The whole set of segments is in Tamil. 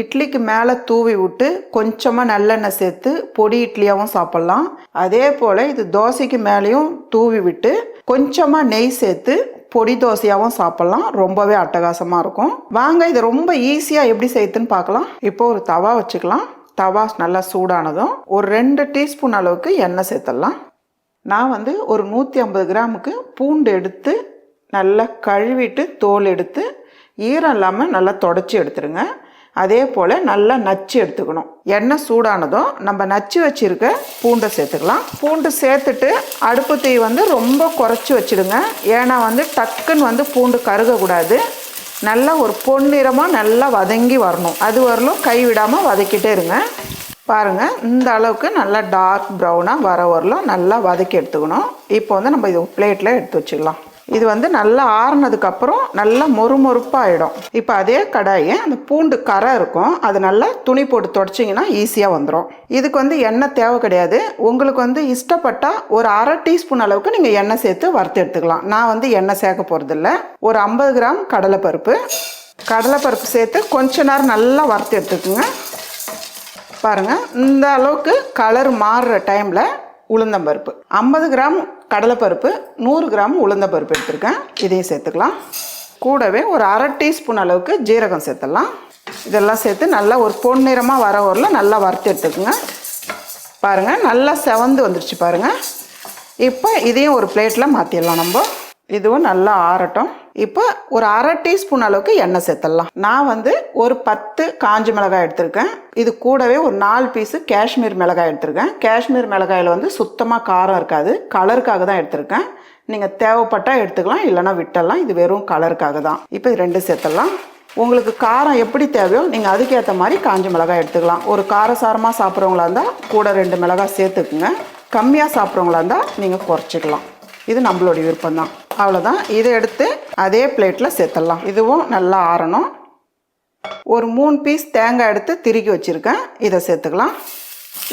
இட்லிக்கு மேலே தூவி விட்டு கொஞ்சமாக நல்லெண்ணெய் சேர்த்து பொடி இட்லியாகவும் சாப்பிட்லாம். அதே போல் இது தோசைக்கு மேலேயும் தூவி விட்டு கொஞ்சமாக நெய் சேர்த்து பொடி தோசையாகவும் சாப்பிட்லாம். ரொம்பவே அட்டகாசமாக இருக்கும். வாங்க இதை ரொம்ப ஈஸியாக எப்படி செய்யுதுன்னு பார்க்கலாம். இப்போ ஒரு தவா வச்சுக்கலாம். தவா நல்லா சூடானதும் ஒரு ரெண்டு டீஸ்பூன் அளவுக்கு எண்ணெய் சேர்த்துடலாம். நான் வந்து ஒரு நூற்றி ஐம்பது கிராமுக்கு பூண்டு எடுத்து நல்லா கழுவிட்டு தோல் எடுத்து ஈரம் இல்லாமல் நல்லா தொடச்சி எடுத்துருங்க. அதே போல் நல்லா நச்சு எடுத்துக்கணும். எண்ணெய் சூடானதும் நம்ம நச்சு வச்சுருக்க பூண்டை சேர்த்துக்கலாம். பூண்டு சேர்த்துட்டு அடுப்பு தீ வந்து ரொம்ப குறைச்சி வச்சுடுங்க. ஏன்னா வந்து டக்குன்னு வந்து பூண்டு கருகக்கூடாது. நல்லா ஒரு பொன்னிறமாக நல்லா வதங்கி வரணும். அது வரலும் கை விடாமல் வதக்கிட்டே இருங்க. பாருங்கள் இந்த அளவுக்கு நல்லா டார்க் ப்ரௌனாக வர வரலும் நல்லா வதக்கி எடுத்துக்கணும். இப்போ வந்து நம்ம இது பிளேட்டில் எடுத்து வச்சுக்கலாம் இது வந்து நல்லா ஆறுனதுக்கப்புறம் நல்லா மொறுமொறுப்பாகிடும் இப்போ அதே கடாயை அந்த பூண்டு கரை இருக்கும். அது நல்லா துணி போட்டு தொடச்சிங்கன்னா ஈஸியாக வந்துடும் இதுக்கு வந்து எண்ணெய் தேவை கிடையாது. உங்களுக்கு வந்து இஷ்டப்பட்டால் ஒரு அரை டீஸ்பூன் அளவுக்கு நீங்கள் எண்ணெய் சேர்த்து வறுத்து எடுத்துக்கலாம். நான் வந்து எண்ணெய் சேர்க்க போகிறதில்ல ஒரு ஐம்பது கிராம் கடலைப்பருப்பு. கடலைப்பருப்பு சேர்த்து கொஞ்ச நேரம் நல்லா வறுத்து எடுத்துக்கோங்க. பாருங்கள் இந்த அளவுக்கு கலர் மாறுற டைமில் உளுந்தம்பருப்பு. ஐம்பது கிராம் கடலைப்பருப்பு நூறு கிராம் உளுந்த பருப்பு எடுத்திருக்கேன். இதையும் சேர்த்துக்கலாம். கூடவே ஒரு அரை டீஸ்பூன் அளவுக்கு ஜீரகம் சேர்த்துடலாம். இதெல்லாம் சேர்த்து நல்லா ஒரு பொன்னிறமாக வர ஊரில் நல்லா வறுத்து எடுத்துக்கோங்க. பாருங்கள் நல்லா செவந்து வந்துருச்சு பாருங்கள் இப்போ இதையும் ஒரு பிளேட்டில் மாற்றிடலாம் நம்ம. இதுவும் நல்லா ஆறட்டும். இப்போ ஒரு அரை டீஸ்பூன் அளவுக்கு எண்ணெய் சேர்த்துடலாம். நான் வந்து ஒரு பத்து காஞ்ச மிளகாய் எடுத்திருக்கேன். இது கூடவே ஒரு நாலு பீஸு காஷ்மீர் மிளகாய் எடுத்திருக்கேன். காஷ்மீர் மிளகாயில் வந்து சுத்தமாக காரம் இருக்காது. கலருக்காக தான் எடுத்திருக்கேன். நீங்கள் தேவைப்பட்டால் எடுத்துக்கலாம் இல்லைனா விட்டலாம் இது வெறும் கலருக்காக தான். இப்போ இது ரெண்டு சேர்த்துடலாம். உங்களுக்கு காரம் எப்படி தேவையோ நீங்கள் அதுக்கேற்ற மாதிரி காஞ்ச மிளகாய் எடுத்துக்கலாம். ஒரு காரசாரமாக சாப்பிட்றவங்களா இருந்தால் கூட ரெண்டு மிளகாய் சேர்த்துக்குங்க. கம்மியாக சாப்பிட்றவங்களா இருந்தால் நீங்கள் குறைச்சிக்கலாம். இது நம்மளுடைய விருப்பம் தான் அவ்வளோதான் இதை எடுத்து அதே பிளேட்டில் சேர்த்துடலாம். இதுவும் நல்லா ஆறணும். ஒரு மூணு பீஸ் தேங்காய் எடுத்து திருக்கி வச்சுருக்கேன். இதை சேர்த்துக்கலாம்.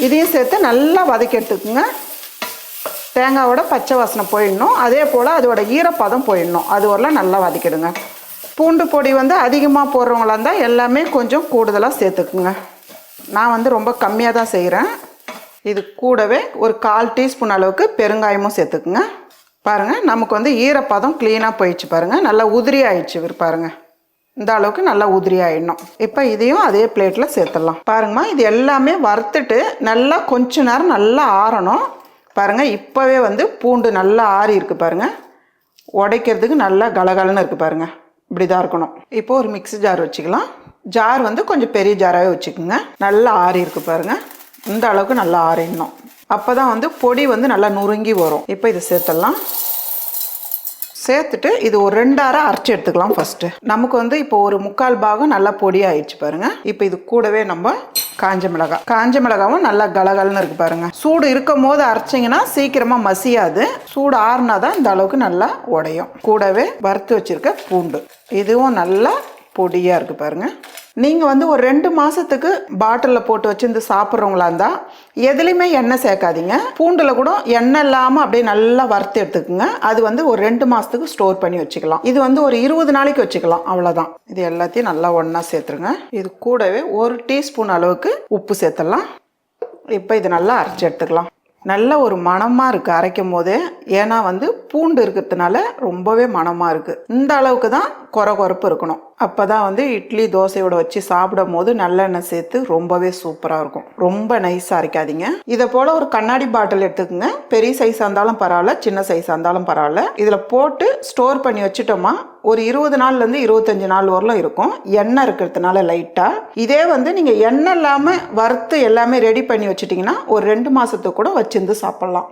இதையும் சேர்த்து நல்லா வதக்கி எடுத்துக்கோங்க. தேங்காவோட பச்சை வாசனை போயிடணும். அதே போல் அதோட ஈரப்பதம் போயிடணும். அது வரலாம் நல்லா வதக்கிடுங்க. பூண்டு பொடி வந்து அதிகமாக போடுறவங்களா இருந்தால் எல்லாமே கொஞ்சம் கூடுதலாக சேர்த்துக்குங்க. நான் வந்து ரொம்ப கம்மியாக தான் செய்கிறேன் இது கூடவே ஒரு கால் டீஸ்பூன் அளவுக்கு பெருங்காயமும் சேர்த்துக்குங்க. பாருங்கள் நமக்கு வந்து ஈரப்பதம் க்ளீனாக போயிடுச்சு பாருங்கள் நல்லா உதிரி ஆயிடுச்சு பாருங்க. பாருங்கள் இந்த அளவுக்கு நல்லா உதிரி ஆயிடணும். இப்போ இதையும் அதே பிளேட்டில் சேர்த்துடலாம். பாருங்கம்மா இது எல்லாமே வறுத்துட்டு நல்லா கொஞ்ச நேரம் நல்லா ஆறணும். பாருங்கள் இப்போவே வந்து பூண்டு நல்லா ஆறி இருக்குது பாருங்கள் உடைக்கிறதுக்கு நல்லா கலகலன்னு இருக்குது பாருங்கள் இப்படி தான் இருக்கணும். இப்போ ஒரு மிக்ஸி ஜார் வச்சுக்கலாம். ஜார் வந்து கொஞ்சம் பெரிய ஜாராகவே வச்சுக்கோங்க. நல்லா ஆறி இருக்குது பாருங்கள் இந்த அளவுக்கு நல்லா ஆறிடணும். அப்போ தான் வந்து பொடி வந்து நல்லா நுறுங்கி வரும். இப்போ இதை சேர்த்துடலாம். சேர்த்துட்டு இது ஒரு ரெண்டாரம் அரைச்சி எடுத்துக்கலாம் ஃபஸ்ட்டு நமக்கு வந்து இப்போ ஒரு முக்கால் பாகம் நல்லா பொடி ஆயிடுச்சு பாருங்க. இப்போ இது கூடவே நம்ம காஞ்ச மிளகாய். காஞ்ச மிளகாவும் நல்லா கலகலன்னு இருக்கு பாருங்க. சூடு இருக்கும் போது அரைச்சிங்கன்னா சீக்கிரமா மசியாது. சூடு ஆறுனா தான் இந்த அளவுக்கு நல்லா உடையும். கூடவே வறுத்து வச்சிருக்க பூண்டு. இதுவும் நல்லா பொடியாக இருக்குது பாருங்கள் நீங்கள் வந்து ஒரு ரெண்டு மாதத்துக்கு பாட்டிலில் போட்டு வச்சுருந்து சாப்பிட்றவங்களா இருந்தால் எதுலேயுமே எண்ணெய் சேர்க்காதீங்க. பூண்டில் கூட எண்ணெய் இல்லாமல் அப்படியே நல்லா வறுத்து எடுத்துக்கோங்க. அது வந்து ஒரு ரெண்டு மாதத்துக்கு ஸ்டோர் பண்ணி வச்சுக்கலாம். இது வந்து ஒரு இருபது நாளைக்கு வச்சுக்கலாம். அவ்வளோதான் இது எல்லாத்தையும் நல்லா ஒன்றா சேர்த்துருங்க. இது கூடவே ஒரு டீஸ்பூன் அளவுக்கு உப்பு சேர்த்துடலாம். இப்போ இது நல்லா அரைச்சி எடுத்துக்கலாம். நல்ல ஒரு மணமாக இருக்குது அரைக்கும் போதே. ஏன்னா வந்து பூண்டு இருக்கிறதுனால ரொம்பவே மணமாக இருக்குது இந்த அளவுக்கு தான் குறை குறப்பு இருக்கணும். அப்போ தான் வந்து இட்லி தோசையோட வச்சு சாப்பிடும் போது நல்லெண்ணெய் சேர்த்து ரொம்பவே சூப்பராக இருக்கும். ரொம்ப நைஸாக அரைக்காதீங்க. இதை போல் ஒரு கண்ணாடி பாட்டில் எடுத்துக்கோங்க. பெரிய சைஸாக இருந்தாலும் பரவாயில்ல சின்ன சைஸாக இருந்தாலும் பரவாயில்ல. இதில் போட்டு ஸ்டோர் பண்ணி வச்சுட்டோமா ஒரு இருபது நாள்லேருந்து இருபத்தஞ்சி நாள் வரலும் இருக்கும். எண்ணெய் இருக்கிறதுனால லைட்டாக இதே வந்து நீங்கள் எண்ணெய் இல்லாமல் வறுத்து எல்லாமே ரெடி பண்ணி வச்சுட்டிங்கன்னா ஒரு ரெண்டு மாதத்துக்கு கூட வச்சிருந்து சாப்பிட்லாம்.